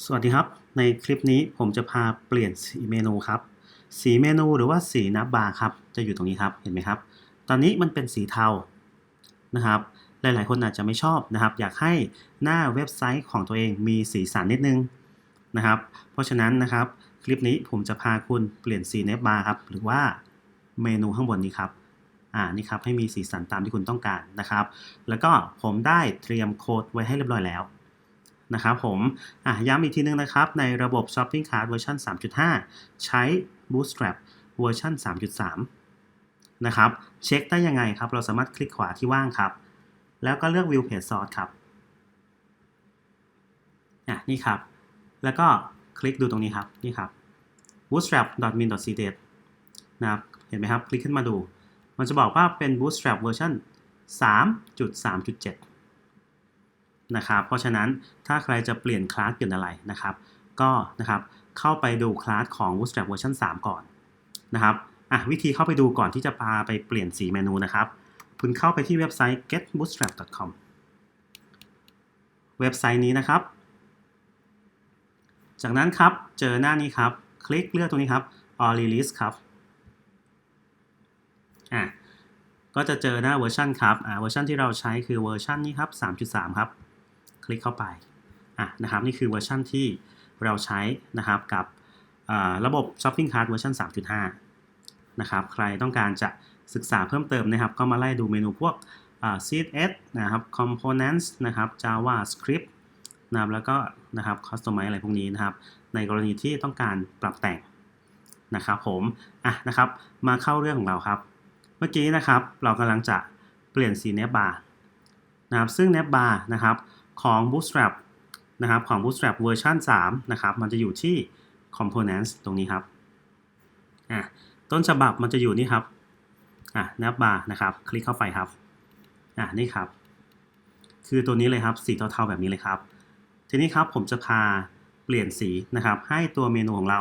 สวัสดีครับ ในคลิปนี้ผมจะพาเปลี่ยนสีเมนูครับ สีเมนูหรือว่าสีนับบาร์ครับจะอยู่ตรงนี้ครับเห็นไหมครับ ตอนนี้มันเป็นสีเทานะครับ หลายๆ คนอาจจะไม่ชอบนะครับ อยากให้หน้าเว็บไซต์ของตัวเองมีสีสันนิดนึงนะครับ เพราะฉะนั้นนะครับคลิปนี้ผมจะพาคุณเปลี่ยนสีเนบบาร์ครับหรือว่าเมนูข้างบนนี้ครับอ่านี่ครับให้มีสีสันตามที่คุณต้องการนะครับ แล้วก็ผมได้เตรียมโค้ดไว้ให้เรียบร้อยแล้ว นะครับผมอะย้ำอีกทีนึงนะครับ ในระบบ Shopping Cart เวอร์ชัน3.5 ใช้ Bootstrap เวอร์ชัน3.3 นะครับ เช็คได้ยังไงครับ เราสามารถคลิกขวาที่ว่างครับ แล้วก็เลือก View Page Source ครับอะนี่ครับ แล้วก็คลิกดูตรงนี้ครับ นี่ครับ bootstrap.min.cdev นะครับ เห็นไหมครับ คลิกขึ้นมาดู มันจะบอกว่าเป็น Bootstrap เวอร์ชัน3.3.7 นะครับ เพราะฉะนั้นถ้าใครจะเปลี่ยนคลาสเปลี่ยนอะไรนะครับ ก็นะครับเข้าไปดูคลาสของ Bootstrap เวอร์ชัน3 ก่อนนะครับอะวิธีเข้าไปดูก่อนที่จะพาไปเปลี่ยนสีเมนูนะครับคุณเข้าไปที่เว็บไซต์ getbootstrap.com เว็บไซต์นี้นะครับ จากนั้นครับเจอหน้านี้ครับ คลิกเลือกตรงนี้ครับ all release ครับอะก็จะเจอหน้าเวอร์ชันครับอ่าเวอร์ชันที่เราใช้คือเวอร์ชันนี้ครับ 3.3 ครับ คลิกเข้าไปอะนะครับนี่คือเวอร์ชันที่เราใช้นะครับกับระบบ Shopping Cart เวอร์ชัน3.5 นะครับใครต้องการจะศึกษาเพิ่มเติมนะครับ ก็มาไล่ดูเมนูพวก CSS นะครับ Components นะครับ JavaScript นะครับแล้วก็นะครับ Customize อะไรพวกนี้นะครับ ในกรณีที่ต้องการปรับแต่งนะครับผมอะนะครับมาเข้าเรื่องของเราครับ เมื่อกี้นะครับเรากำลังจะเปลี่ยนสีเนบบาร์นะครับซึ่งเนบบาร์นะครับ ของ Bootstrap นะครับของ Bootstrap เวอร์ชัน3นะครับมันจะอยู่ที่ Components ตรงนี้ครับอะต้นฉบับมันจะอยู่นี่ครับอะเนบบาร์นะครับ คลิกเข้าไปครับอะนี่ครับ คือตัวนี้เลยครับสีเทาๆแบบนี้เลยครับ ทีนี้ครับผมจะพาเปลี่ยนสีนะครับ ให้ตัวเมนูของเรา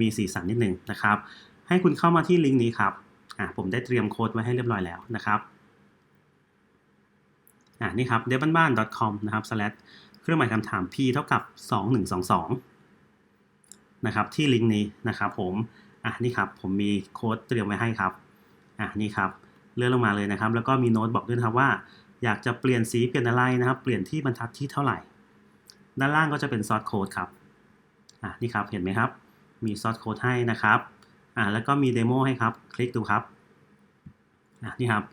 มีสีสันนิดนึงนะครับ ให้คุณเข้ามาที่ลิงก์นี้ครับอะผมได้เตรียมโค้ดไว้ให้เรียบร้อยแล้วนะครับ อะนี่ครับ d e v a n b a n com นะครับ slash เครื่องหมายคำถาม p เท่ากับ 2122 นะครับ ที่ลิงก์นี้นะครับผม อะนี่ครับ ผมมีโค้ดเตรียมไว้ให้ครับ อะนี่ครับ เลื่อนลงมาเลยนะครับ แล้วก็มีโน้ตบอกด้วยนะครับว่า อยากจะเปลี่ยนสีเปลี่ยนอะไรนะครับ เปลี่ยนที่บรรทัดที่เท่าไหร่ ด้านล่างก็จะเป็นซอสโค้ดครับ อะนี่ครับ เห็นไหมครับ มีซอสโค้ดให้นะครับ อะแล้วก็มีเดโมให้ครับ คลิกดูครับ อะนี่ครับ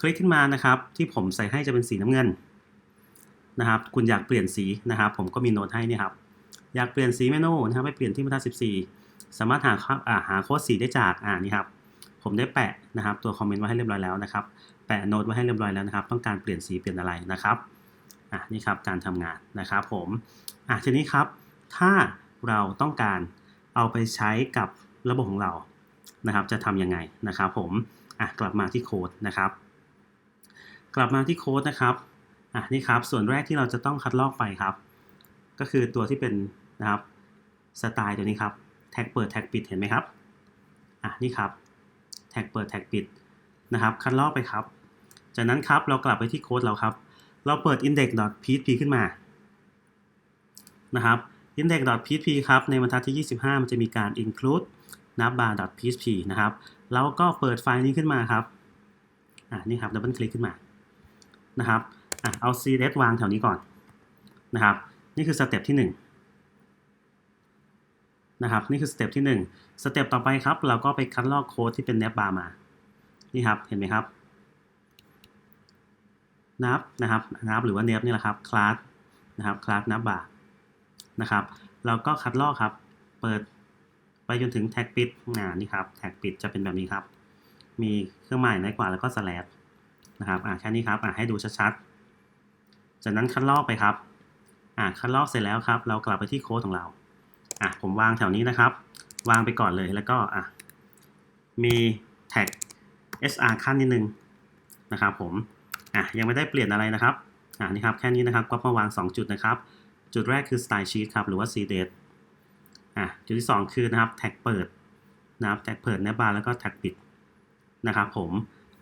คลิกขึ้นมานะครับ ที่ผมใส่ให้จะเป็นสีน้ำเงินนะครับ คุณอยากเปลี่ยนสีนะครับ ผมก็มีโน้ตให้นี่ครับ อยากเปลี่ยนสีเมนูนะครับไปเปลี่ยนที่บรรทัด14 สามารถหาอ่าหาโค้ดสีได้จากอ่านี่ครับ ผมได้แปะนะครับ ตัวคอมเมนต์ไว้ให้เรียบร้อยแล้วนะครับ แปะโน้ตไว้ให้เรียบร้อยแล้วนะครับ ต้องการเปลี่ยนสีเปลี่ยนอะไรนะครับอะนี่ครับการทำงานนะครับ ผมอะทีนี้ครับ ถ้าเราต้องการเอาไปใช้กับระบบของเรานะครับ จะทำยังไงนะครับ ผมอะกลับมาที่โค้ดนะครับ กลับมาที่โค้ดนะครับอะนี่ครับส่วนแรกที่เราจะต้องคัดลอกไปครับ ก็คือตัวที่เป็นนะครับสไตล์ตัวนี้ครับแท็กเปิดแท็กปิดเห็นไหมครับอะนี่ครับแท็กเปิดแท็กปิดนะครับ คัดลอกไปครับ จากนั้นครับเรากลับไปที่โค้ดเราครับ เราเปิด index.php ขึ้นมานะครับ index.php ครับ ในบรรทัดที่ 25 มันจะมีการ include navbar.php นะครับเราก็เปิดไฟล์นี้ขึ้นมาครับ อะนี่ครับดับเบิลคลิกขึ้นมา นะครับอะเอา cds วางแถวนี้ก่อนนะครับ นี่คือสเต็ปที่1นะครับ นี่คือสเต็ปที่1สเต็ปต่อไปครับ เราก็ไปคัดลอกโค้ดที่เป็น navbar มา นี่ครับ เห็นไหมครับ นับนะครับ นับหรือว่าเนบนี่แหละครับคลาสนะครับคลาสนับบาร์นะครับ เราก็คัดลอกครับ เปิดไปจนถึงแท็กปิดอ่านี่ครับ แท็กปิดจะเป็นแบบนี้ครับ มีเครื่องหมายน้อยกว่าแล้วก็สแลช นะครับอ่าแค่นี้ครับอ่าให้ดูชัดๆ จากนั้นคัดลอกไปครับอ่าคัดลอกเสร็จแล้วครับ เรากลับไปที่โค้ดของเราอะผมวางแถวนี้นะครับ วางไปก่อนเลยแล้วก็อะมีแท็ก sr ขั้นนิดนึงนะครับผมอะยังไม่ได้เปลี่ยนอะไรนะครับอะนี่ครับแค่นี้นะครับก็มาวาง 2 จุดนะครับ จุดแรกคือ style sheet ครับหรือว่า cdate อะจุดที่ 2 คือนะครับแท็กเปิดนะครับแท็กเปิดในบาร์แล้วก็แท็กปิดนะครับผม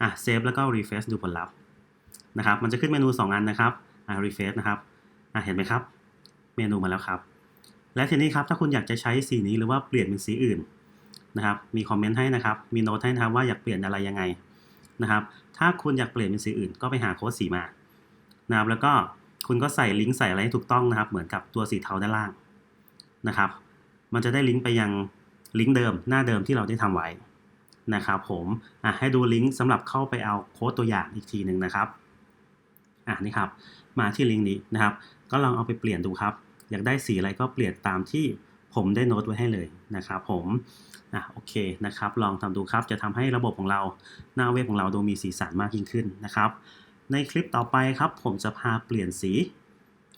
อะเซฟแล้วก็ refresh ดูผลลัพธ์นะครับ มันจะขึ้นเมนู 2 อันนะครับอะ refresh นะครับอะเห็นไหมครับ เมนูมาแล้วครับ และทีนี้ครับถ้าคุณอยากจะใช้สีนี้หรือว่าเปลี่ยนเป็นสีอื่นนะครับ มีคอมเมนต์ให้นะครับ มีโน้ตให้นะครับว่าอยากเปลี่ยนอะไรยังไงนะครับ ถ้าคุณอยากเปลี่ยนเป็นสีอื่น ก็ไปหาโค้ดสีมานะครับ แล้วก็คุณก็ใส่ลิงก์ใส่อะไรให้ถูกต้องนะครับ เหมือนกับตัวสีเทาด้านล่างนะครับ มันจะได้ลิงก์ไปยังลิงก์เดิมหน้าเดิมที่เราได้ทำไว้ นะครับผมอะให้ดูลิงก์สำหรับเข้าไปเอาโค้ดตัวอย่างอีกทีหนึ่งนะครับอะนี่ครับมาที่ลิงก์นี้นะครับ ก็ลองเอาไปเปลี่ยนดูครับ อยากได้สีอะไรก็เปลี่ยนตามที่ผมได้โน้ตไว้ให้เลยนะครับผมอะโอเคนะครับ ลองทำดูครับจะทำให้ระบบของเราหน้าเว็บของเราดูมีสีสันมากยิ่งขึ้นนะครับ ในคลิปต่อไปครับ ผมจะพาเปลี่ยนสี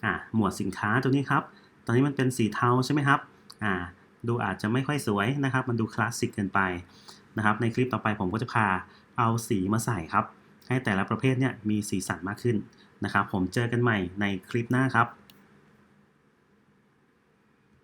อะหมวดสินค้าตัวนี้ครับ ตอนนี้มันเป็นสีเทาใช่ไหมครับอ่าดูอาจจะไม่ค่อยสวยนะครับ มันดูคลาสสิกเกินไป นะครับ ในคลิปต่อไปผมก็จะพาเอาสีมาใส่ครับ ให้แต่ละประเภทเนี่ยมีสีสันมากขึ้นนะครับ ผมเจอกันใหม่ในคลิปหน้าครับ